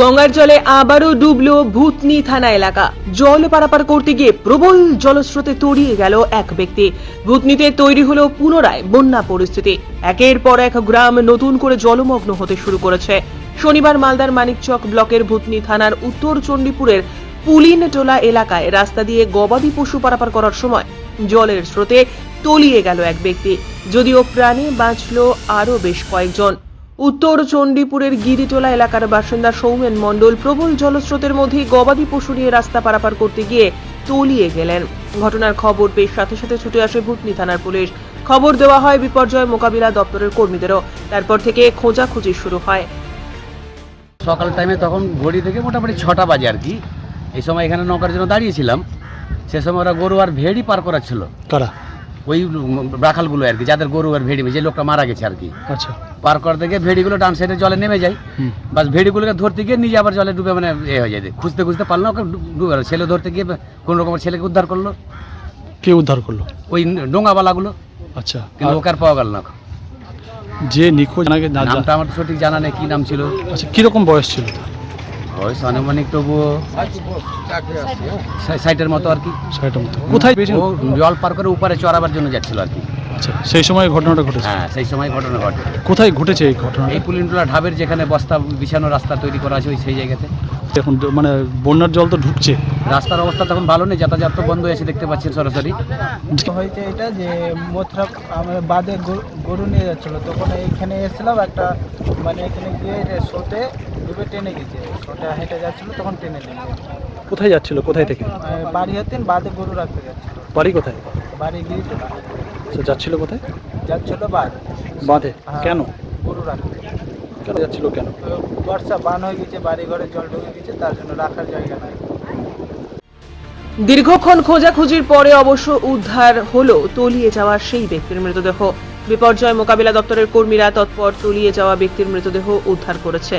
গঙ্গার জলে আবারও ডুবলো ভূতনি থানা এলাকা। জল পারাপার করতে গিয়ে প্রবল জলস্রোতে তলিয়ে গেল এক ব্যক্তি। ভূতনিতে তৈরি হলো পুনরায় বন্যা পরিস্থিতি। একের পর এক গ্রাম নতুন করে জলমগ্ন হতে শুরু করেছে। শনিবার মালদার মানিকচক ব্লকের ভূতনি থানার উত্তর চণ্ডীপুরের পুলিন টোলা এলাকায় রাস্তা দিয়ে গবাদি পশু পারাপার করার সময় জলের স্রোতে তলিয়ে গেল এক ব্যক্তি। যদিও প্রাণে বাঁচল আরও বেশ কয়েকজন। উত্তর চণ্ডীপুরের গিরিটোলা এলাকার বাসিন্দা সৌমেন মণ্ডল প্রবল জলস্রোতের মধ্যে গবাদি পশু নিয়ে রাস্তা পারাপার করতে গিয়ে তলিয়ে গেলেন। ঘটনার খবর পেয়ে সাথে সাথে ছুটে আসে ভুতনি থানার পুলিশ। খবর দেওয়া হয় বিপর্যয় মোকাবিলা দপ্তরের কর্মীদেরও। তারপর থেকে খোঁজাখুঁজি শুরু হয়। সকাল টাইমে তখন ঘড়ি থেকে মোটামুটি ছটা বাজে আর কি। এই সময় এখানে নৌকার জন্য দাঁড়িয়েছিলাম। সে সময় ওরা গরু আর ভেড়ি পার করাচ্ছিল। কারা? ওই রাখালগুলো আর কি যাদের গরু আর ভেড়ি যে লোকটা মারা গেছে আর কি। আচ্ছা। পার করতে গিয়ে ভেড়িগুলো ডান সাইডে জলে নেমে যায়। বাস ভেড়িগুলোকে ধরতে গিয়ে নিজে আবার জলে ডুবে মানে এ হয়ে যায়। খুঁজতে খুঁজতে পারল ওকে ডুবে ছেলে ধরতে গিয়ে কোন রকম ছেলেকে উদ্ধার করল। কে উদ্ধার করল? ওই ডোঙাবালাগুলো আচ্ছা। কিন্তু আর ওকে আর পাওয়া গেল না। যে নিখোঁজ নামটা আমার সঠিক জানা নেই কি নাম ছিল। আচ্ছা কীরকম বয়স ছিল? বয়স আনুমানিক তবুও সা- ষাটের মতো আর কি। কোথায় ও জল পার করে উপরে চড়াবার জন্য যাচ্ছিল আর কি। আচ্ছা সেই সময় ঘটনাটা ঘটেছে? হ্যাঁ সেই সময় ঘটনা ঘটে। কোথায় ঘটেছে এই ঘটনা? এই পুলিনটোলা ঢাবের যেখানে বস্তা বিছানো রাস্তা তৈরি করা আছে ওই সেই জায়গাতে। এখন মানে বন্যার জল তো ঢুকছে। রাস্তার অবস্থা তখন ভালো নেই যাতায়াত তো বন্ধ হয়েছে দেখতে পাচ্ছেন সরাসরি। হয়েছে এটা যে মথুরা আমার বাদে গরু- গরু নিয়ে যাচ্ছিল তখন এইখানে এসেছিলাম একটা মানে এখানে গিয়ে সোটে ডুবে টেনে গেছে। সোটে হেঁটে যাচ্ছিল তখন টেনে নিয়ে কোথায় যাচ্ছিল? কোথায় থেকে? বাড়ি হতেন বাদে গরু রাখতে যাচ্ছিল। বাড়ি কোথায়? বাড়ি গিয়ে তো আচ্ছা যাচ্ছিল কোথায়? যাচ্ছিল বাদ বাঁধে? হ্যাঁ, কেন? গরু রাখতে। কেন যাচ্ছিল কেন? বর্ষা বান হয়ে গেছে বাড়ি ঘরে জল ঢুকে গেছে তার জন্য রাখার জায়গা নাই। দীর্ঘক্ষণ খোঁজাখুঁজির পরে অবশ্য উদ্ধার হলো তলিয়ে যাওয়া সেই ব্যক্তির মৃতদেহ। বিপর্যয় মোকাবিলা দপ্তরের কর্মীরা তৎপর তলিয়ে যাওয়া ব্যক্তির মৃতদেহ উদ্ধার করেছে।